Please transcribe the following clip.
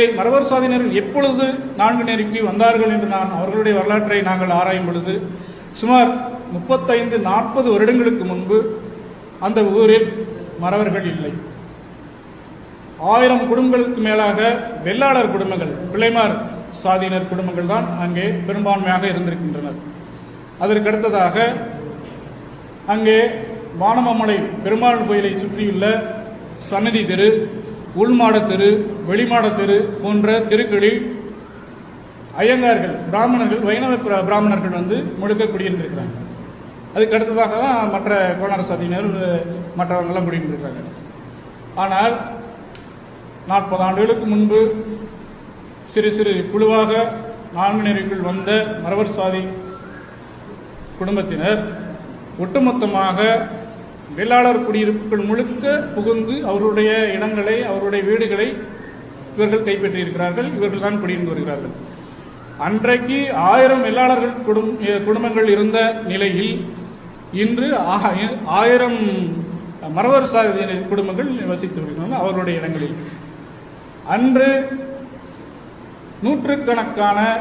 மரவர் சாதியினர்கள் எப்பொழுது நான்கு நெருக்கி வந்தார்கள் என்று நான் அவர்களுடைய வரலாற்றை நாங்கள் ஆராயும் பொழுது சுமார் முப்பத்தைந்து நாற்பது வருடங்களுக்கு முன்பு அந்த ஊரில் மறவர்கள் இல்லை. ஆயிரம் குடும்பங்களுக்கு மேலாக வெள்ளாளர் குடும்பங்கள் பிள்ளைமார் சாதியினர் குடும்பங்கள் தான் அங்கே பெரும்பான்மையாக இருந்திருக்கின்றனர். அதற்கு அடுத்ததாக அங்கே வானமாமலை பெருமாள் கோயிலை சுற்றியுள்ள சன்னதி தெரு உள்மாட தெரு வெளிமாட தெரு போன்ற தெருக்களில் ஐயங்கார்கள் பிராமணர்கள் வைணவ பிராமணர்கள் வந்து முழுக்க குடியிருந்திருக்கிறாங்க. அதுக்கு அடுத்ததாக தான் மற்ற கோணார சாதியினர் மற்றவங்கெல்லாம் குடியிருந்திருக்கிறாங்க ஆனால் நாற்பது ஆண்டுகளுக்கு முன்பு சிறு சிறு குழுவாக நான்கினருக்குள் வந்த மரவர் சாதி குடும்பத்தினர் ஒட்டுமொத்தமாக வேளாளர் குடியிருப்புகள் முழுக்க புகுந்து அவருடைய இடங்களை அவருடைய வீடுகளை இவர்கள் கைப்பற்றியிருக்கிறார்கள். இவர்கள் தான் குடியிருந்து வருகிறார்கள். அன்றைக்கு ஆயிரம் வேளாளர்கள் குடும்- குடும்பங்கள் இருந்த நிலையில் இன்று ஆ- ஆயிரம் மரவர் சாதியினர் குடும்பங்கள் வசித்து வருகிறார்கள் அவருடைய இடங்களில். அன்று நூற்றுக்கணக்கான